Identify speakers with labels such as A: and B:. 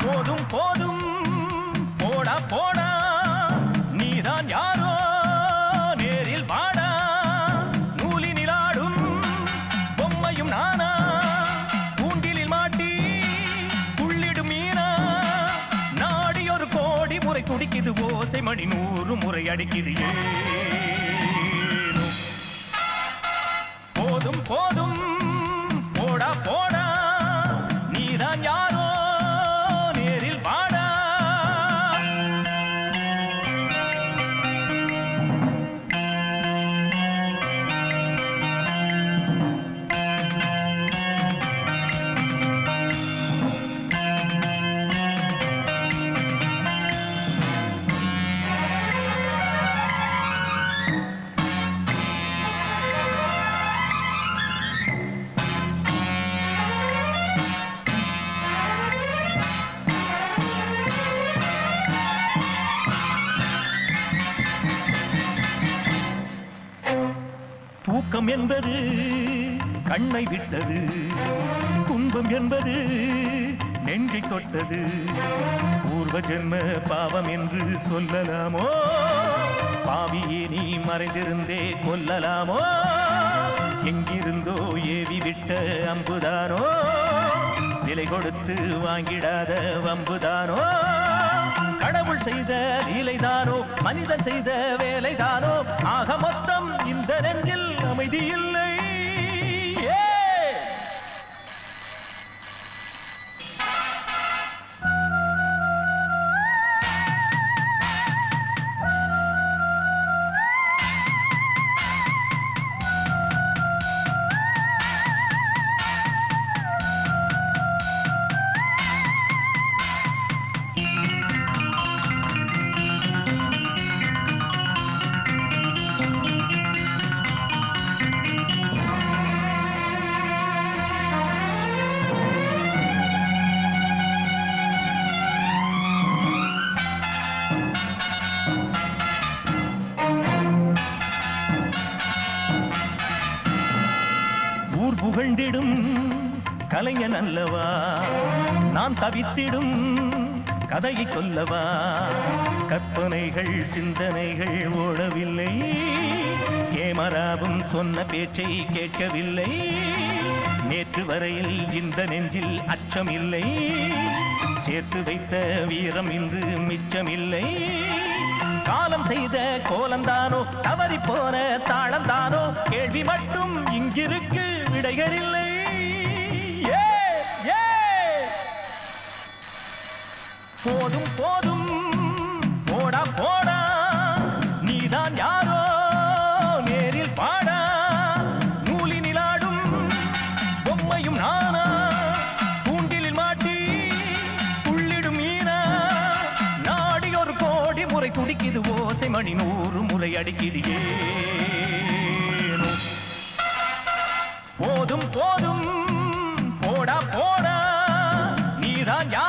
A: போதும் போதும். போடா போடா. நீதான் யாரோ? நேரில் வாடா. நூலி நிலாடும் பொம்மையும் நானா? கூண்டிலில் மாட்டி உள்ளிடும் மீனா? நாடி ஒரு கோடி முறை துடிக்குது ஓசை மணி நூறு முறை அடிக்குது தூக்கம் என்பது கண்ணை விட்டது துன்பம் என்பது நெஞ்சை தொட்டது. பூர்வ ஜென்ம பாவம் என்று சொல்லலாமோ? பாவியே நீ மறைந்திருந்தே கொல்லலாமோ? எங்கிருந்தோ ஏவி விட்ட அம்புதானோ? விலை கொடுத்து வாங்கிடாத வம்புதானோ? கடவுள் செய்த லீலைதானோ மனிதன் செய்த வேலைதானோ? ஆக மொத்தம் இந்த நெஞ்சில் அமைதி இல்லை புகழ்ந்திடும் கலைஞன் அல்லவா? நான் தவித்திடும் கதையை சொல்லவா? கற்பனைகள் சிந்தனைகள் ஓடவில்லை. கேமராவும் சொன்ன பேச்சை கேட்கவில்லை. நேற்று வரையில் இந்த நெஞ்சில் அச்சம் இல்லை சேர்த்து வைத்த வீரம் இன்று மிச்சமில்லை. காலம் செய்த கோலந்தானோ தவறி போன தாளந்தானோ கேள்வி மட்டும் இங்கிருக்கு. விடைகளில்லை போதும் போதும். போடா போடா. நீதான் யாரோ நேரில் பாடா. நூலினிலாடும் பொம்மையும் நானா. கூண்டிலில் மாட்டி உள்ளிடும் மீனா நாடி ஒரு கோடி முறை துடிக்கிது ஓசை மணி நூறு முறை அடிக்கிறியே போதும் போதும். போடா போடா. நீதான் யார்